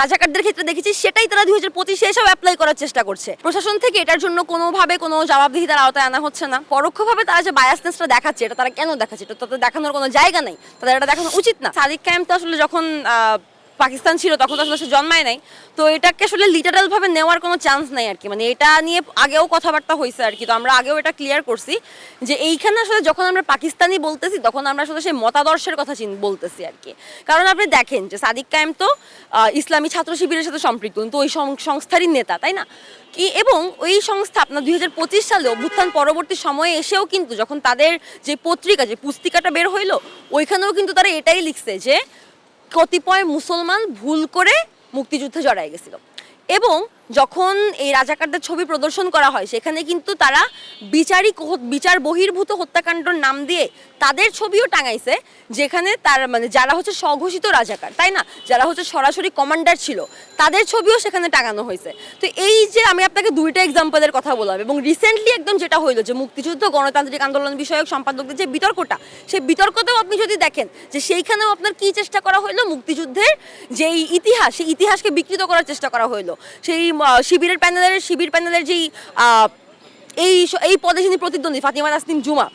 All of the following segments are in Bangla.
রাজাকারদের ক্ষেত্রে দেখেছি, সেটাই তারা দুই হাজার পঁচিশে এসব অ্যাপ্লাই করার চেষ্টা করছে। প্রশাসন থেকে এটার জন্য কোনোভাবে কোনো জবাবদিহিতার আওতায় আনা হচ্ছে না। পরোক্ষভাবে তারা যে বায়াসনেসটা দেখাচ্ছে, এটা তারা কেন দেখাচ্ছে? এটা তাদের দেখানোর কোনো জায়গা নেই। তাদের এটা দেখানো উচিত না। সাদিক ক্যাম্প তো আসলে যখন পাকিস্তান ছিল, তখন তো আসলে সে জন্মায় নাই। তো এটাকে আসলে লিটারাল ভাবে নেওয়ার কোনো চান্স নাই আর কি। মানে এটা নিয়ে আগেও কথাবার্তা হয়েছে আর কি। তো আমরা আগেও এটা ক্লিয়ার করছি যে এইখানে আসলে যখন আমরা পাকিস্তানি বলতেছি, তখন আমরা আসলে সেই মতাদর্শের কথা বলতেছি আর কি। কারণ আপনি দেখেন যে সাদিক কায়েম তো ইসলামী ছাত্র শিবিরের সাথে সম্পৃক্ত, কিন্তু ওই সংস্থারই নেতা, তাই না? কি এবং ওই সংস্থা আপনার দুই হাজার পঁচিশ সালে অভ্যুত্থান পরবর্তী সময়ে এসেও কিন্তু যখন তাদের যে পত্রিকা, যে পুস্তিকাটা বের হইল, ওইখানেও কিন্তু তারা এটাই লিখছে যে কতিপয় মুসলমান ভুল করে মুক্তিযুদ্ধে জড়াই গেছিল। এবং যখন এই রাজাকারদের ছবি প্রদর্শন করা হয়, সেখানে কিন্তু তারা বিচারিক বিচার বহির্ভূত হত্যাকাণ্ডর নাম দিয়ে তাদের ছবিও টাঙাইছে, যেখানে তার মানে যারা হচ্ছে স্বঘোষিত রাজাকার, তাই না? যারা হচ্ছে সরাসরি কমান্ডার ছিল, তাদের ছবিও সেখানে টাঙানো হয়েছে। তো এই যে আমি আপনাকে দুইটা এক্সাম্পলের কথা বললাম এবং রিসেন্টলি একদম যেটা হইল যে মুক্তিযুদ্ধ, গণতান্ত্রিক আন্দোলন বিষয়ক সম্পাদকদের যে বিতর্কটা সেই বিতর্কতেও আপনি যদি দেখেন যে সেইখানেও আপনার কি চেষ্টা করা হইল? মুক্তিযুদ্ধের যেই ইতিহাস, সেই ইতিহাসকে বিকৃত করার চেষ্টা করা হইল। সেই শিবিরের প্যানেলের, শিবির প্যানেলের যেই এই এই পদে যিনি প্রতিদ্বন্দ্বী, ফাতিমা নাসনিম জুমা,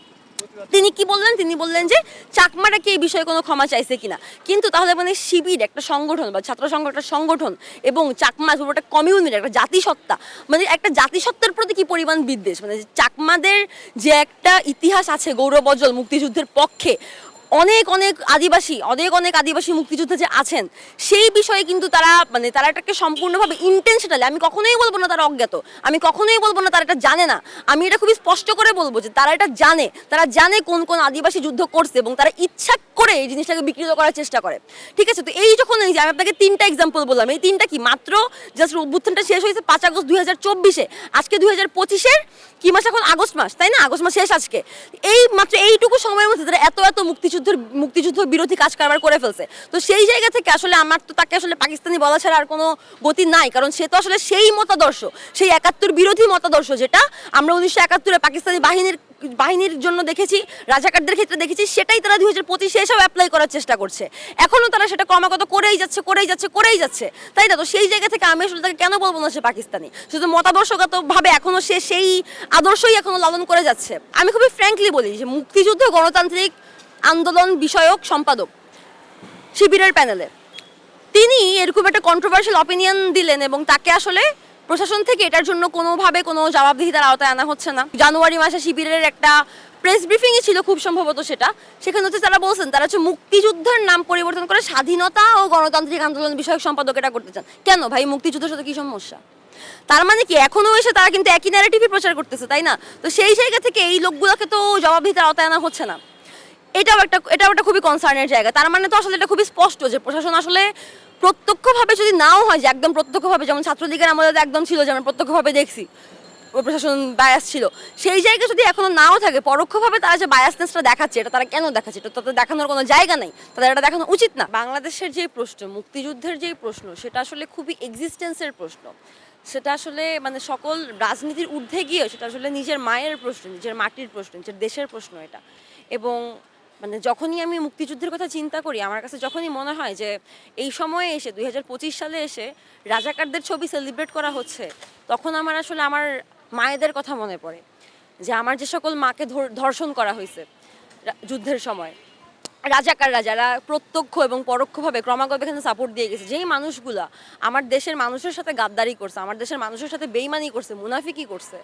তিনি কি বললেন? তিনি বললেন যে, চাকমারা কি এই বিষয়ে কোনো ক্ষমা চাইছে কিনা? কিন্তু তাহলে মানে শিবির একটা সংগঠন বা ছাত্র সংগঠন সংগঠন এবং চাকমা একটা কমিউনিটি, একটা জাতিসত্তা মানে একটা জাতিসত্তার প্রতি কি পরিমাণ বিদ্বেষ? মানে চাকমাদের যে একটা ইতিহাস আছে গৌরবজ্জ্বল মুক্তিযুদ্ধের পক্ষে অনেক অনেক আদিবাসী, অনেক অনেক আদিবাসী মুক্তিযোদ্ধা যে আছেন, সেই বিষয়ে কিন্তু তারা মানে তারা এটাকে সম্পূর্ণভাবে ইন্টেনশনালি আমি কখনোই বলব না তারা অজ্ঞাত, আমি কখনোই বলব না তারা এটা জানে না, আমি এটা খুবই স্পষ্ট করে বলব যে তারা এটা জানে, তারা জানে কোন কোন আদিবাসী যুদ্ধ করছে এবং তারা ইচ্ছা করে এই জিনিসটাকে বিকৃত করার চেষ্টা করে। ঠিক আছে, তো এই যখন আমি আপনাকে তিনটা এক্সাম্পল বললাম, এই তিনটা কি? মাত্র জাস্ট অভ্যুত্থানটা শেষ হয়েছে পাঁচ আগস্ট দুই হাজার চব্বিশে, আজকে দুই হাজার পঁচিশের কি মাস এখন? আগস্ট মাস, তাই না? আগস্ট মাস শেষ আজকে। এই মাত্র এইটুকু সময়ের মধ্যে তারা এত এত মুক্তিযুদ্ধের মুক্তিযুদ্ধ বিরোধী কাজ কারবার করে ফেলছে। তো সেই জায়গা থেকে আসলে আমার তো তাকে আসলে পাকিস্তানি বলা ছাড়া আর কোনো গতি নাই, কারণ সে তো আসলে সেই মতাদর্শ, সেই একাত্তর বিরোধী মতাদর্শ যেটা আমরা উনিশশো একাত্তরে পাকিস্তানি বাহিনীর বাহিনীর জন্য দেখেছি, রাজাকারদের ক্ষেত্রে দেখেছি, সেটাই তারা দুই হাজার পঁচিশে এসেও অ্যাপ্লাই করার চেষ্টা করছে। এখনও তারা সেটা ক্রমাগত করেই যাচ্ছে করেই যাচ্ছে করেই যাচ্ছে। তাই না? তো সেই জায়গা থেকে আমি আসলে তাকে কেন বলব না সে পাকিস্তানি? শুধু মতাদর্শগতভাবে এখনও সে সেই আদর্শই এখনও লালন করে যাচ্ছে। আমি খুবই ফ্র্যাঙ্কলি বলি যে মুক্তিযুদ্ধ গণতান্ত্রিক আন্দোলন বিষয়ক সম্পাদক শিবিরের প্যানেলে তিনি এরকম একটা কন্ট্রোভার্সিয়াল অপিনিয়ন দিলেন এবং তাকে আসলে প্রশাসন থেকে এটার জন্য কোনোভাবে কোনো জবাবদিহিতার আওতায় আনা হচ্ছে না। জানুয়ারি মাসে শিবিরের একটা প্রেস ব্রিফিংই ছিল খুব সম্ভবত সেটা। সেখানে হচ্ছে তারা বলছেন, তারা হচ্ছে মুক্তিযুদ্ধের নাম পরিবর্তন করে স্বাধীনতা ও গণতান্ত্রিক আন্দোলন বিষয়ক সম্পাদক এটা করতে চান। কেন ভাই? মুক্তিযুদ্ধের সাথে কি সমস্যা? তার মানে কি এখনও এসে তারা কিন্তু একই ন্যারেটিভই প্রচার করতেছে, তাই না? তো সেই জায়গা থেকে এই লোকগুলোকে তো জবাবদিহিতার আওতায় আনা হচ্ছে না। এটাও একটা এটাও একটা খুবই কনসার্নের জায়গা। তার মানে তো আসলে এটা খুবই স্পষ্ট যে প্রশাসন আসলে প্রত্যক্ষভাবে যদি নাও হয়, যে একদম প্রত্যক্ষভাবে, যেমন ছাত্রলীগের আমাদের একদম ছিল যে আমরা প্রত্যক্ষভাবে দেখছি প্রশাসন বায়াস ছিল। সেই জায়গা যদি এখনও নাও থাকে, পরোক্ষভাবে তারা যে বায়াসনেসটা দেখাচ্ছে, এটা তারা কেন দেখাচ্ছে? এটা তাদের দেখানোর কোনো জায়গা নেই। তাদের এটা দেখানো উচিত না। বাংলাদেশের যে প্রশ্ন, মুক্তিযুদ্ধের যে প্রশ্ন, সেটা আসলে খুবই এক্সিস্টেন্সের প্রশ্ন। সেটা আসলে মানে সকল রাজনীতির ঊর্ধ্বে গিয়ে সেটা আসলে নিজের মায়ের প্রশ্ন, নিজের মাটির প্রশ্ন, নিজের দেশের প্রশ্ন এটা। এবং মানে যখনই আমি মুক্তিযুদ্ধের কথা চিন্তা করি, আমার কাছে যখনই মনে হয় যে এই সময়ে এসে, দুই হাজার পঁচিশ সালে এসে রাজাকারদের ছবি সেলিব্রেট করা হচ্ছে, তখন আমার আসলে আমার মায়েদের কথা মনে পড়ে যে আমার যে সকল মাকে ধর- ধর্ষণ করা হয়েছে যুদ্ধের সময়। রাজাকাররা যারা প্রত্যক্ষ এবং পরোক্ষভাবে ক্রমাগত এখানে সাপোর্ট দিয়ে গেছে, যেই মানুষগুলা আমার দেশের মানুষের সাথে গাদ্দারি করছে, আমার দেশের মানুষের সাথে বেইমানি করছে, মুনাফিকি করছে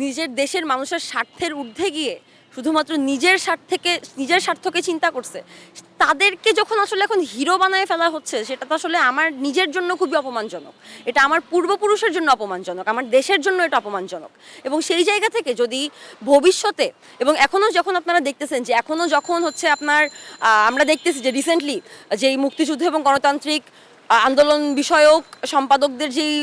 নিজের দেশের মানুষের স্বার্থের ঊর্ধ্বে গিয়ে শুধুমাত্র নিজের স্বার্থ থেকে নিজের স্বার্থকে চিন্তা করছে, তাদেরকে যখন আসলে এখন হিরো বানায় ফেলা হচ্ছে, সেটা তো আসলে আমার নিজের জন্য খুবই অপমানজনক। এটা আমার পূর্বপুরুষের জন্য অপমানজনক, আমার দেশের জন্য এটা অপমানজনক। এবং সেই জায়গা থেকে যদি ভবিষ্যতে, এবং এখনও যখন আপনারা দেখতেছেন যে এখনও যখন হচ্ছে আপনার আমরা দেখতেছি যে রিসেন্টলি যে মুক্তিযুদ্ধ এবং গণতান্ত্রিক আন্দোলন বিষয়ক সম্পাদকদের যেই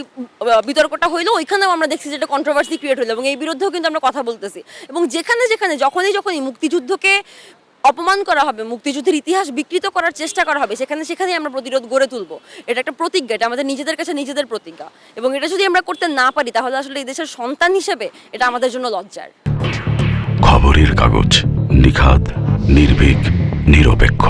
বিতর্কটা হইল, ওইখানেও আমরা দেখছি যেটা কন্ট্রোভার্সি ক্রিয়েট হলো এবং এই বিরুদ্ধেও কিন্তু আমরা কথা বলতেছি। এবং যেখানে যেখানে, যখনই যখনই মুক্তিযুদ্ধকে অপমান করা হবে, মুক্তিযুদ্ধের ইতিহাস বিকৃত করার চেষ্টা করা হবে, সেখানে সেখানেই আমরা প্রতিরোধ গড়ে তুলবো। এটা একটা প্রতিজ্ঞা, এটা আমাদের নিজেদের কাছে নিজেদের প্রতিজ্ঞা। এবং এটা যদি আমরা করতে না পারি, তাহলে আসলে এই দেশের সন্তান হিসেবে এটা আমাদের জন্য লজ্জার। খবরের কাগজ নিখাত নির্ভীক, নিরপেক্ষ।